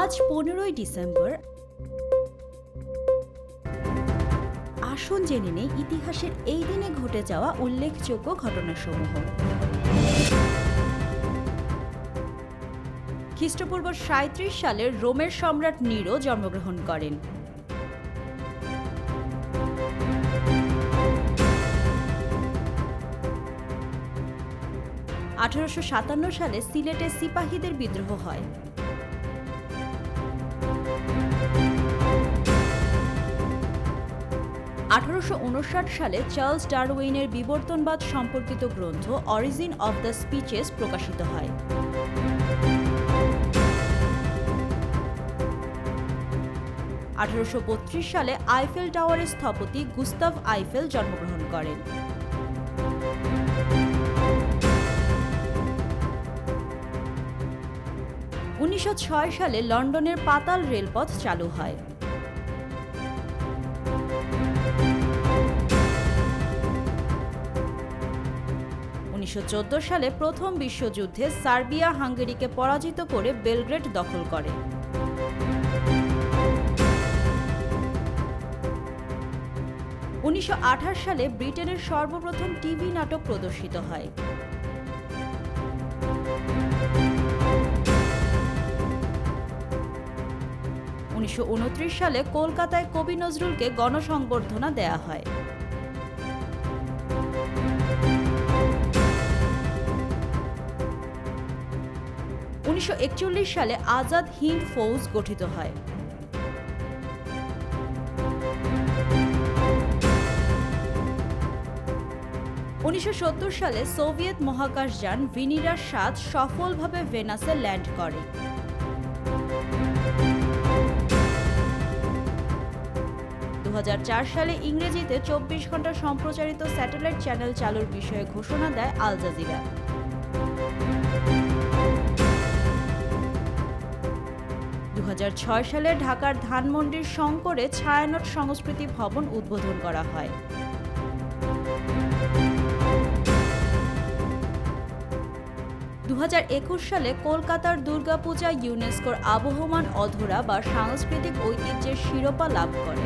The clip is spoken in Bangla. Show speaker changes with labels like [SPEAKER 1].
[SPEAKER 1] আজ পনেরোই ডিসেম্বর। আসুন জেনে নেই ইতিহাসের এই দিনে ঘটে যাওয়া উল্লেখযোগ্য ঘটনাসমূহ। খ্রিস্টপূর্ব সাঁত্রিশ সালে রোমের সম্রাট নিরো জন্মগ্রহণ করেন। আঠারোশো সাতান্ন সালে সিলেটে সিপাহীদের বিদ্রোহ হয়। আঠারোশো উনষাট সালে চার্লস ডারউইনের বিবর্তনবাদ সম্পর্কিত গ্রন্থ অরিজিন অব দ্য স্পিচেস প্রকাশিত হয়। আঠারোশো বত্রিশ সালে আইফেল টাওয়ারের স্থপতি গুস্তাভ আইফেল জন্মগ্রহণ করেন। উনিশশো ছয় সালে লন্ডনের পাতাল রেলপথ চালু হয়। উনিশশো চোদ্দ সালে প্রথম বিশ্বযুদ্ধে সার্বিয়া হাঙ্গেরিকে পরাজিত করে বেলগ্রেড দখল করে। উনিশশো আঠাশ সালে ব্রিটেনের সর্বপ্রথম টিভি নাটক প্রদর্শিত হয়। উনিশশো উনত্রিশ সালে কলকাতায় কবি নজরুলকে গণসংবর্ধনা দেয়া হয়। উনিশশো সালে আজাদ হিন্দ ফৌজ গঠিত হয়। উনিশশো সালে সোভিয়েত মহাকাশযান ভিনিরার সাত সফলভাবে ভেনাসে ল্যান্ড করে। দু হাজার চার সালে ইংরেজিতে চব্বিশ ঘণ্টা সম্প্রচারিত স্যাটেলাইট চ্যানেল চালুর বিষয়ে ঘোষণা দেয় আল জাজিরা। সালে ঢাকার ধানমন্ডির শঙ্করে ছায়ানট সংস্কৃতি ভবন উদ্বোধন করা হয়। দু হাজার একুশ সালে কলকাতার দুর্গাপূজা ইউনেস্কোর আবহমান অধরা বা সাংস্কৃতিক ঐতিহ্যের শিরোপা লাভ করে।